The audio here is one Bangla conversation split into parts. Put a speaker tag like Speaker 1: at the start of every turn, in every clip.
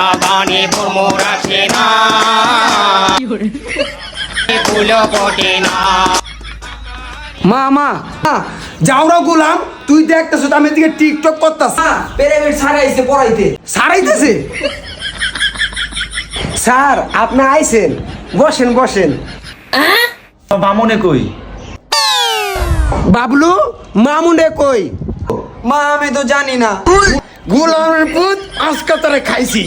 Speaker 1: বাগানে ভ্রমর আসে না। ফুল ফোটে না।
Speaker 2: মা মা যাওরা গুলাম তুই দেখতেছ আমি এদিকে টিকটক করতাস
Speaker 3: প্রাইভেট স্যার পড়াইতে।
Speaker 2: সারাইতেছে স্যার আপনি আইছেন। বসেন বসেন।
Speaker 4: বামনে কই?
Speaker 2: বাবলু মামুনে কই?
Speaker 3: মা আমি তো জানি না।
Speaker 2: গুলামের পুত আজকে তারে খাইছি।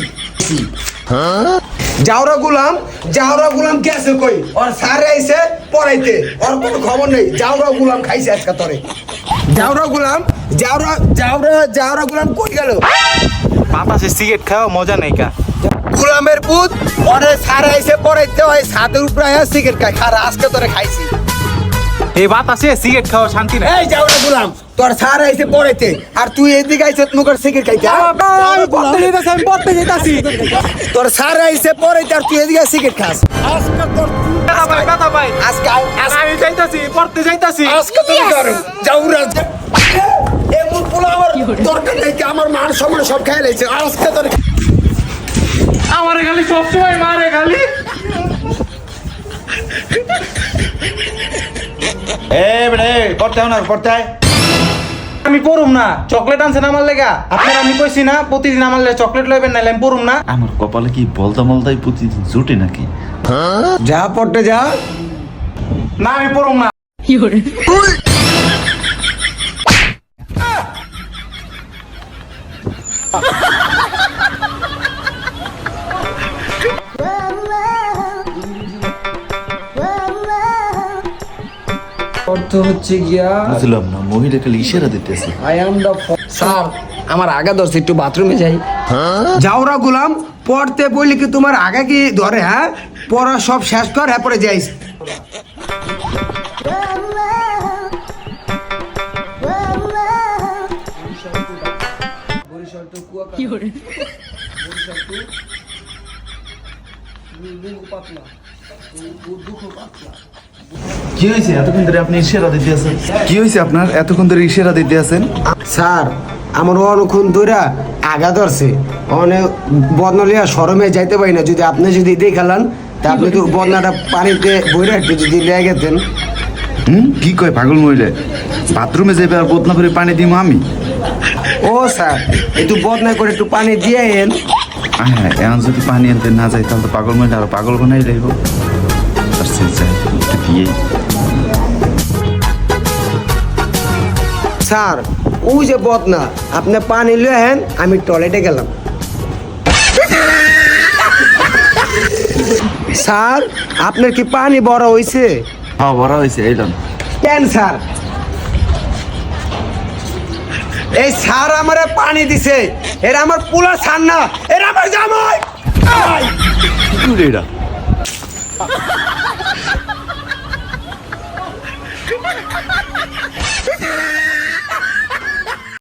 Speaker 2: যাওরা গুলাম যাওরা গুলাম গেছে কই? ওর সারে আইছে পড়াইতে। ওর কোনো খবর নেই। যাওরা গুলাম খাইছে আজকে তোরে। যাওরা গুলাম যাওরা যাওরা যাওরা গুলাম কই গেল?
Speaker 4: বাতাসে সিগারেট খাওয়া মজা নেই কা।
Speaker 2: গুলামের পুত ওরে সারে আইছে পড়াইতে ওই ছাদের উপরে সিগারেট খাই খারা আজকে তোরে খাইছি।
Speaker 4: এই বাতাসে সিগারেট খাওয়া শান্তি নাই।
Speaker 2: এই যাওরা গুলাম তোর সার আইছে পড়াইতে আর তুই এদিকে আইছে মুখের সিগারেট খাইতে
Speaker 3: আমি পড়তে যেতেছি আমি পড়তে যেতেছি।
Speaker 2: তোর সার আইছে পড়াইতে আর তুই এদিকে সিগারেট খাস। আজকে তোর
Speaker 4: দাদা ভাই দাদা ভাই
Speaker 2: আজকে
Speaker 4: আমি যাইতাছি পড়তে যাইতাছি।
Speaker 2: আজকে তুমি ধরো যাওরা এমন পোলা আমার দরকার নেই কি আমার মান সম্মান সব খেয়ে লাইছে। আজকে তোর
Speaker 4: আমারে খালি সবসময় মারে খালি এ বেড়ে পড়তে না পড়তে। আমি পড়ুম না চকলেট আনছেন আমার লেগা। আপনার আমি কইছি না প্রতিদিন আমার লেগে চকলেট লইবেন নাইলে আমি পড়ুম না।
Speaker 5: আমার কপালে কি বলতা মলতাই প্রতিদিন জুটে নাকি?
Speaker 2: যা পড়তে যা।
Speaker 4: না আমি পড়ুম না।
Speaker 3: অর্থ হচ্ছে গিয়া
Speaker 5: বুঝলাম না মহিলা খালি ইশারা দিতেছে।
Speaker 3: আই এম দ্য
Speaker 2: স্যার আমার আগা ধরছে একটু বাথরুমে যাই। যাওরা গুলাম পড়তে বললি কি তোমার আগা কি ধরে হ্যাঁ? পড়া সব শেষ কর হ্যাঁ পরে যাইস।
Speaker 5: কি হয়েছে? এতক্ষণ ধরে আপনি ইশারা দিতে আছেন। কি হয়েছে আপনার? এতক্ষণ ধরে ইশারা দিতে আছেন?
Speaker 2: স্যার আমার অনেকক্ষণ ধরে আগা ধরছে। অনেক বদনলিয়া সরমে যাইতে পারি না। যদি আপনি যদি দেখালান তা আপনি তো বদনাটা পানিতে বইরা একটু যদি লেগে গেতেন।
Speaker 5: হুম? কি কয় পাগল মহিলা? বাথরুমে যাবে আর বদনা করে পানি দিব আমি?
Speaker 2: ও স্যার একটু বদনা করে একটু পানি দিয়ে এন
Speaker 5: হ্যাঁ এখন যদি পানি আনতে না যাই তাহলে তো পাগল মহিলা আর পাগল বানাই যাইব আর সে যায় একটু দিয়েই
Speaker 2: স্যার ওই যে বদনা আপনি পানি লিয়ে হেন আমি টয়লেটে গেলাম। স্যার আপনার কি পানি বড় হইছে?
Speaker 5: হ্যাঁ ভরা হয়েছে এই লন
Speaker 2: কেন স্যার? এই স্যার আমারে পানি দিছে। এরা আমার পুলা স্যার না এরা আমার জামাই।
Speaker 5: কি এটা